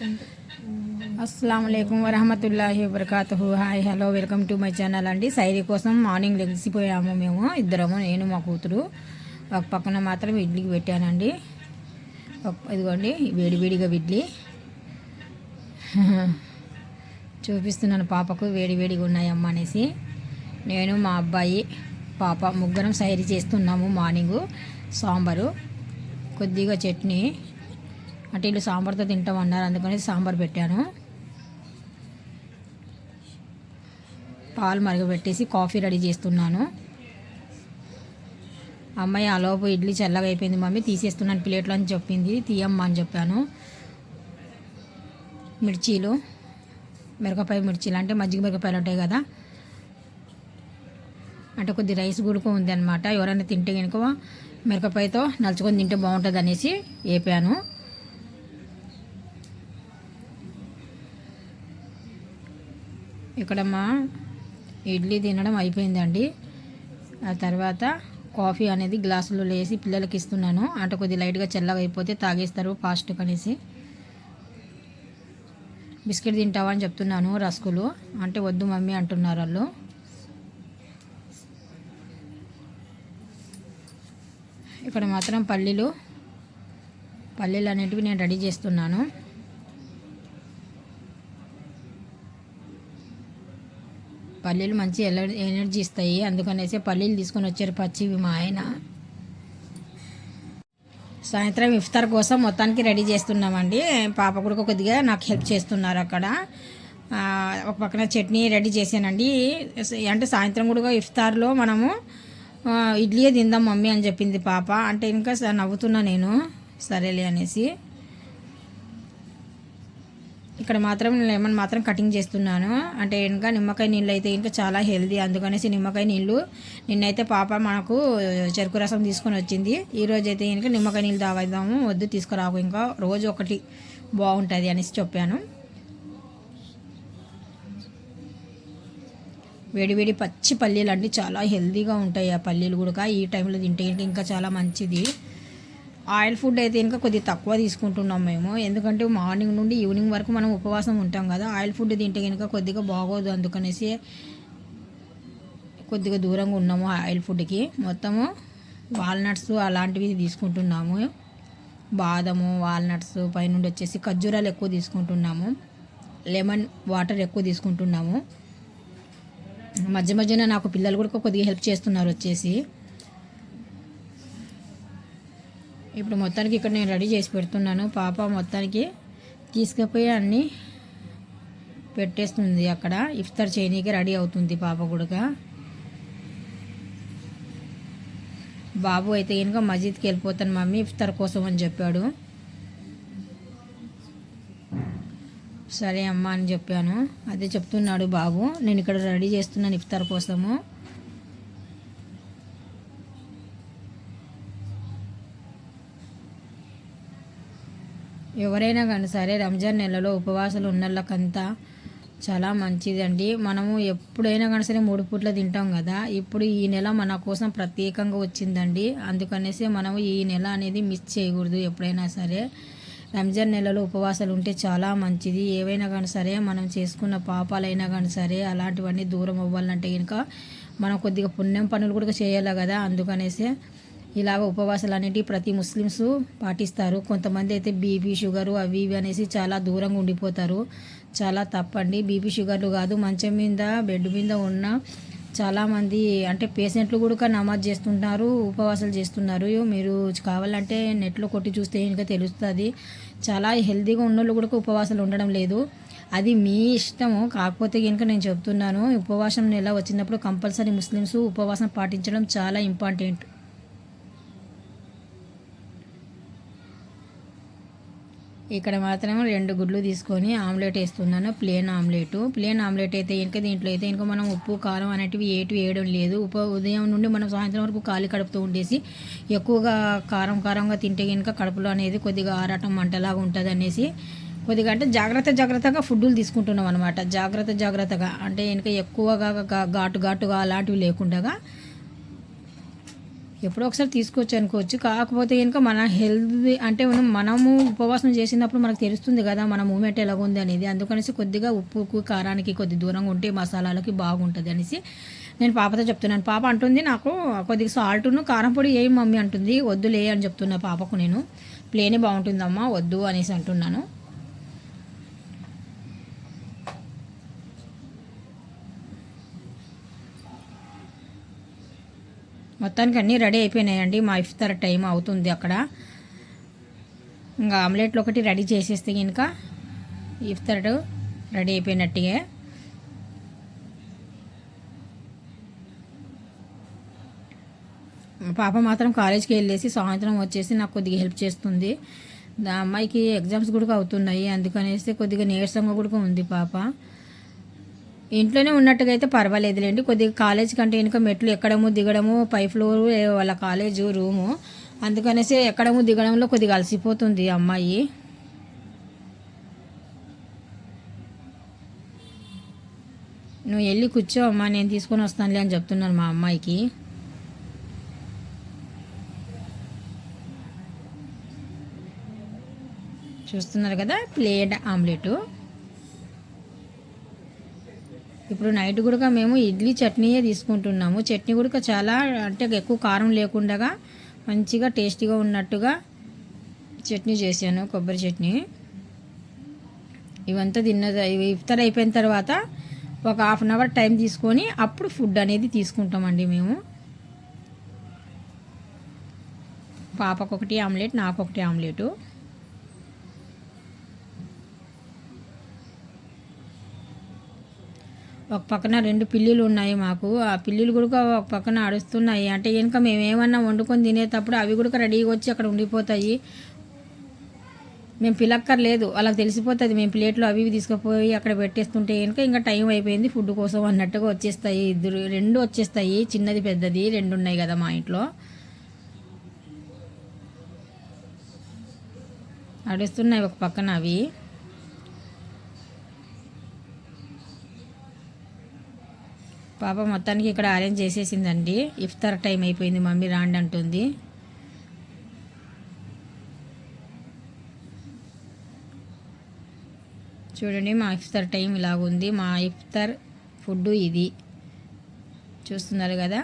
అస్సలం అయికం వరహమతుల్లాహి వబర్కాతుహు. Hi hello welcome to my channel అండి. సైరీ కోసం మార్నింగ్ లెగిసిపోయాము మేము ఇద్దరము నేను మా కూతురు. ఒక పక్కన మాత్రం ఇడ్లీకి పెట్టానండి. ఇదిగోండి వేడివేడిగా ఇడ్లీ. చూపిస్తున్నాను పాపకు వేడివేడిగా ఉన్నాయమ్మ అనేసి. నేను మా అబ్బాయి పాప ముగ్గురం సైరీ చేస్తున్నాము మార్నింగు. సాంబారు కొద్దిగా చట్నీ అంటే వీళ్ళు సాంబార్తో తింటాం అన్నారు అందుకని సాంబార్ పెట్టాను. పాలు మరగబెట్టేసి కాఫీ రెడీ చేస్తున్నాను. అమ్మాయి ఆలోపు ఇడ్లీ చల్లగా అయిపోయింది మమ్మీ తీసేస్తున్నాను ప్లేట్లో అని చెప్పింది. తీయమ్మా అని చెప్పాను. మిర్చీలు మిరపకాయ మిర్చీలు అంటే మజ్జిగ మిరపకాయలు ఉంటాయి కదా. అంటే కొద్ది రైస్ గుడుకు ఉంది అనమాట ఎవరైనా తింటే కనుక మిరపకాయతో నలుచుకొని తింటే బాగుంటుంది అనేసి వేపాను. ఇక్కడ మా ఇడ్లీ తినడం అయిపోయిందండి. ఆ తర్వాత కాఫీ అనేది గ్లాసులో లేసి పిల్లలకి ఇస్తున్నాను. అంటే కొద్ది లైట్గా చల్లగా అయిపోతే తాగేస్తారు ఫాస్ట్ అనేసి బిస్కెట్ తింటావా అని చెప్తున్నాను రస్కులు. అంటే వద్దు మమ్మీ అంటున్నారు వాళ్ళు. ఇక్కడ మాత్రం పల్లీలు పల్లీలు అనేటివి నేను రెడీ చేస్తున్నాను. పల్లీలు మంచి ఎనర్జీ ఇస్తాయి. అందుకనేసి పల్లీలు తీసుకొని వచ్చారు పచ్చివి మా ఆయన. సాయంత్రం ఇఫ్తార్ కోసం మొత్తానికి రెడీ చేస్తున్నామండి. పాప కూడా కొద్దిగా నాకు హెల్ప్ చేస్తున్నారు అక్కడ. ఒక పక్కన చట్నీ రెడీ చేశానండి. అంటే సాయంత్రం కూడా ఇఫ్తార్లో మనము ఇడ్లీయే తిందాం మమ్మీ అని చెప్పింది పాప. అంటే ఇంకా నవ్వుతున్నా నేను. సరేలే అనేసి. ఇక్కడ మాత్రం లెమన్ మాత్రం కటింగ్ చేస్తున్నాను. అంటే ఇంకా నిమ్మకాయ నీళ్ళు అయితే ఇంకా చాలా హెల్దీ. అందుకనేసి నిమ్మకాయ నీళ్ళు నిన్నైతే పాప మనకు చెరుకు రసం తీసుకొని వచ్చింది. ఈరోజు అయితే ఇంకా నిమ్మకాయ నీళ్ళు తాగేద్దాము. వద్దు తీసుకురాకు. ఇంకా రోజు ఒకటి బాగుంటుంది అనేసి చెప్పాను. వేడివేడి పచ్చి పల్లీలు అండి. చాలా హెల్దీగా ఉంటాయి ఆ పల్లీలు కూడా. ఈ టైంలో తింటే ఇంకా చాలా మంచిది. ఆయిల్ ఫుడ్ అయితే ఇంకా కొద్దిగా తక్కువ తీసుకుంటున్నాం మేము. ఎందుకంటే మార్నింగ్ నుండి ఈవినింగ్ వరకు మనం ఉపవాసం ఉంటాం కదా. ఆయిల్ ఫుడ్ తింటే కనుక కొద్దిగా బాగోదు. అందుకనేసి కొద్దిగా దూరంగా ఉన్నాము ఆయిల్ ఫుడ్కి మొత్తము వాల్నట్స్ అలాంటివి తీసుకుంటున్నాము. బాదము వాల్నట్స్ పైనుండి వచ్చేసి ఖర్జూరాలు ఎక్కువ తీసుకుంటున్నాము. లెమన్ వాటర్ ఎక్కువ తీసుకుంటున్నాము. మధ్య మధ్యన నాకు పిల్లలు కూడా కొద్దిగా హెల్ప్ చేస్తున్నారు వచ్చేసి. ఇప్పుడు మొత్తానికి ఇక్కడ నేను రెడీ చేసి పెడుతున్నాను. పాప మొత్తానికి తీసుకుపోయి అన్నీ పెట్టేస్తుంది అక్కడ. ఇఫ్తార్ చేయనీకి రెడీ అవుతుంది పాప కూడా బాబు అయితే కనుక మస్జిద్కి వెళ్ళిపోతాను మమ్మీ ఇఫ్తార్ కోసం అని చెప్పాడు. సరే అమ్మా అని చెప్పాను. అదే చెప్తున్నాడు బాబు. నేను ఇక్కడ రెడీ చేస్తున్నాను ఇఫ్తార్ కోసము. ఎవరైనా కానీ సరే రంజాన్ నెలలో ఉపవాసాలు ఉన్నళ్ళకంతా చాలా మంచిదండి. మనము ఎప్పుడైనా కానీ సరే మూడు పూట్ల తింటాం కదా ఇప్పుడు ఈ నెల మన కోసం ప్రత్యేకంగా వచ్చిందండి. అందుకనేసి మనము ఈ నెల అనేది మిస్ చేయకూడదు ఎప్పుడైనా సరే. రంజాన్ నెలలో ఉపవాసాలు ఉంటే చాలా మంచిది. ఏవైనా కానీ సరే మనం చేసుకున్న పాపాలైనా కానీ సరే అలాంటివన్నీ దూరం అవ్వాలంటే కనుక మనం కొద్దిగా పుణ్యం పనులు కూడా చేయాలి కదా. అందుకనేసి ఇలాగ ఉపవాసాలు అనేటివి ప్రతి ముస్లిమ్స్ పాటిస్తారు. కొంతమంది అయితే బీపీ షుగరు అవి ఇవి అనేసి చాలా దూరంగా ఉండిపోతారు. చాలా తప్పండి. బీపీ షుగర్లు కాదు మంచం మీద బెడ్ మీద ఉన్న చాలామంది అంటే పేషెంట్లు కూడా నమాజ్ చేస్తుంటారు ఉపవాసాలు చేస్తున్నారు. మీరు కావాలంటే నెట్లో కొట్టి చూస్తే ఇంకా తెలుస్తుంది. చాలా హెల్తీగా ఉన్నోళ్ళు కూడా ఉపవాసాలు ఉండడం లేదు. అది మీ ఇష్టము. కాకపోతే కనుక నేను చెప్తున్నాను ఉపవాసం నెల వచ్చినప్పుడు కంపల్సరీ ముస్లిమ్స్ ఉపవాసం పాటించడం చాలా ఇంపార్టెంట్. ఇక్కడ మాత్రం రెండు గుడ్లు తీసుకొని ఆమ్లెట్ వేస్తున్నాను ప్లేన్ ఆమ్లెట్. ప్లేన్ ఆమ్లెట్ అయితే ఇంకా దీంట్లో అయితే ఇంకా మనం ఉప్పు కారం అనేటివి ఏటివి వేయడం లేదు. ఉప ఉదయం నుండి మనం సాయంత్రం వరకు ఖాళీ కడుపుతూ ఉండేసి ఎక్కువగా కారం కారంగా తింటే కనుక కడుపులో అనేది కొద్దిగా ఆరాటం మంటలాగా ఉంటుంది అనేసి కొద్దిగా అంటే జాగ్రత్త జాగ్రత్తగా ఫుడ్లు తీసుకుంటున్నాం అనమాట జాగ్రత్త జాగ్రత్తగా అంటే ఇంకా ఎక్కువగా గా- ఘాటు ఘాటుగా అలాంటివి లేకుండా ఎప్పుడో ఒకసారి తీసుకోవచ్చు అనుకోవచ్చు. కాకపోతే కనుక మన హెల్త్ అంటే మనం మనము ఉపవాసం చేసినప్పుడు మనకు తెలుస్తుంది కదా మన మూమెంట్ ఎలా ఉంది అనేది. అందుకనేసి కొద్దిగా ఉప్పుకు కారానికి కొద్ది దూరంగా ఉంటే మసాలాలకి బాగుంటుంది అనేసి నేను పాపతో చెప్తున్నాను. పాప అంటుంది నాకు కొద్దిగా సాల్ట్ను కారం పొడి ఏం మమ్మీ అంటుంది. వద్దులే అని చెప్తున్నా పాపకు నేను. ప్లేనే బాగుంటుందమ్మా వద్దు అనేసి అంటున్నాను. మొత్తానికి అన్నీ రెడీ అయిపోయినాయండి. మా ఇఫ్తార్ టైం అవుతుంది అక్కడ. ఇంకా ఆమ్లెట్లు ఒకటి రెడీ చేసేస్తే కనుక ఇఫ్తార్ రెడీ అయిపోయినట్టుగా. పాప మాత్రం కాలేజ్కి వెళ్ళేసి సాయంత్రం వచ్చేసి నాకు కొద్దిగా హెల్ప్ చేస్తుంది. దా అమ్మాయికి ఎగ్జామ్స్ కూడా అవుతున్నాయి. అందుకనేసి కొద్దిగా నీరసంగా కూడా ఉంది పాప. ఇంట్లోనే ఉన్నట్టుగా అయితే పర్వాలేదులేండి. కొద్దిగా కాలేజ్ కంటే వెనుక మెట్లు ఎక్కడము దిగడము పై ఫ్లోర్ వాళ్ళ కాలేజు రూము. అందుకనేసి ఎక్కడము దిగడంలో కొద్దిగా అలసిపోతుంది అమ్మాయి. నువ్వు వెళ్ళి కూర్చో అమ్మా నేను తీసుకొని వస్తానులే అని చెప్తున్నాను మా అమ్మాయికి. చూస్తున్నారు కదా ప్లేట్ ఆమ్లెట్. ఇప్పుడు నైట్ కూడా మేము ఇడ్లీ చట్నీయే తీసుకుంటున్నాము. చట్నీ కూడా చాలా అంటే ఎక్కువ కారం లేకుండా మంచిగా టేస్టీగా ఉన్నట్టుగా చట్నీ చేశాను కొబ్బరి చట్నీ. ఇవంతా తిన్న ఇవి ఇఫ్తార్ అయిపోయిన తర్వాత ఒక హాఫ్ అన్ అవర్ టైం తీసుకొని అప్పుడు ఫుడ్ అనేది తీసుకుంటామండి మేము. పాపకొకటి ఆమ్లెట్ నాకొకటి ఆమ్లెటు. ఒక పక్కన రెండు పిల్లులు ఉన్నాయి మాకు. ఆ పిల్లులు కూడా ఒక పక్కన అడుస్తున్నాయి అంటే వెనుక మేము ఏమన్నా వండుకొని తినేటప్పుడు అవి కూడా రెడీగా వచ్చి అక్కడ ఉండిపోతాయి. మేము పిలక్కర్లేదు. వాళ్ళకి తెలిసిపోతుంది మేము ప్లేట్లు అవి ఇవి తీసుకుపోయి అక్కడ పెట్టేస్తుంటే కనుక ఇంకా టైం అయిపోయింది. ఫుడ్ కోసం అన్నట్టుగా వచ్చేస్తాయి. ఇద్దరు రెండు వచ్చేస్తాయి. చిన్నది పెద్దది రెండు ఉన్నాయి కదా మా ఇంట్లో. అడుస్తున్నాయి ఒక పక్కన అవి. పాప మొత్తానికి ఇక్కడ అరేంజ్ చేసేసిందండి. ఇఫ్తార్ టైం అయిపోయింది మమ్మీ రాండి అంటుంది. చూడండి మా ఇఫ్తార్ టైం ఇలాగుంది. మా ఇఫ్తార్ ఫుడ్ ఇది. చూస్తున్నారు కదా?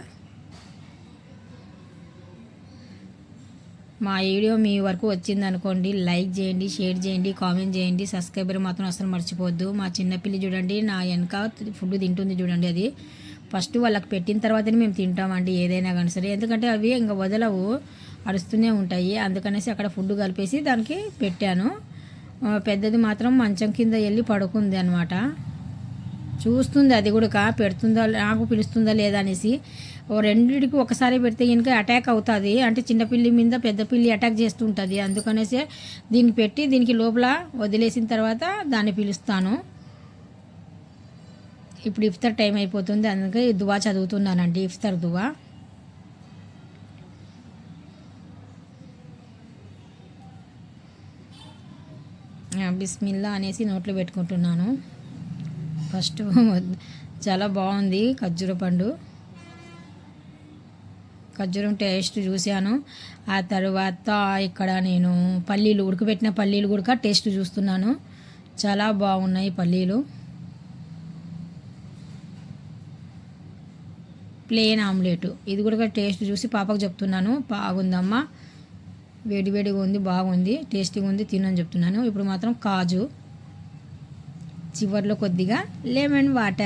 మా వీడియో మీ వరకు వచ్చింది అనుకోండి లైక్ చేయండి షేర్ చేయండి కామెంట్ చేయండి. సబ్స్క్రైబర్ మాత్రం అసలు మర్చిపోద్దు మా చిన్నపిల్లి చూడండి నా వెనక ఫుడ్ తింటుంది చూడండి అది. ఫస్ట్ వాళ్ళకి పెట్టిన తర్వాతనే మేము తింటామండి ఏదైనా కానీ సరే. ఎందుకంటే అవి ఇంకా వదలవు అరుస్తూనే ఉంటాయి. అందుకనేసి అక్కడ ఫుడ్ కలిపేసి దానికి పెట్టాను. పెద్దది మాత్రం మంచం కింద వెళ్ళి పడుకుంది అనమాట చూస్తుంది అది కూడా పెడుతుందా నాకు పిలుస్తుందా లేదా అనేసి. ఓ రెండింటికి ఒకసారి పెడితే ఇంకా అటాక్ అవుతుంది. అంటే చిన్నపిల్లి మీద పెద్ద పిల్లి అటాక్ చేస్తుంటుంది. అందుకనేసి దీన్ని పెట్టి దీనికి లోపల వదిలేసిన తర్వాత దాన్ని పిలుస్తాను. ఇప్పుడు ఇఫ్తార్ టైం అయిపోతుంది అందుకే దువా చదువుతున్నానండి ఇఫ్తార్ దువా. బిస్మిల్లా అనేసి నోట్లో పెట్టుకుంటున్నాను. ఫస్ట్ చాలా బాగుంది ఖర్జూర పండు. ఖర్జూరం టేస్ట్ చూశాను. ఆ తర్వాత ఇక్కడ నేను పల్లీలు ఉడకబెట్టిన పల్లీలు కూడా టేస్ట్ చూస్తున్నాను. చాలా బాగున్నాయి పల్లీలు. Plain omelette. ఇది కూడా టేస్ట్ చూసి పాపకు చెప్తున్నాను. బాగుందమ్మా. వేడి వేడిగా ఉంది బాగుంది. టేస్టీగా ఉంది తినని చెప్తున్నాను. ఇప్పుడు మాత్రం కాజు. చివరిలో కొద్దిగా లెమన్ వాటర్.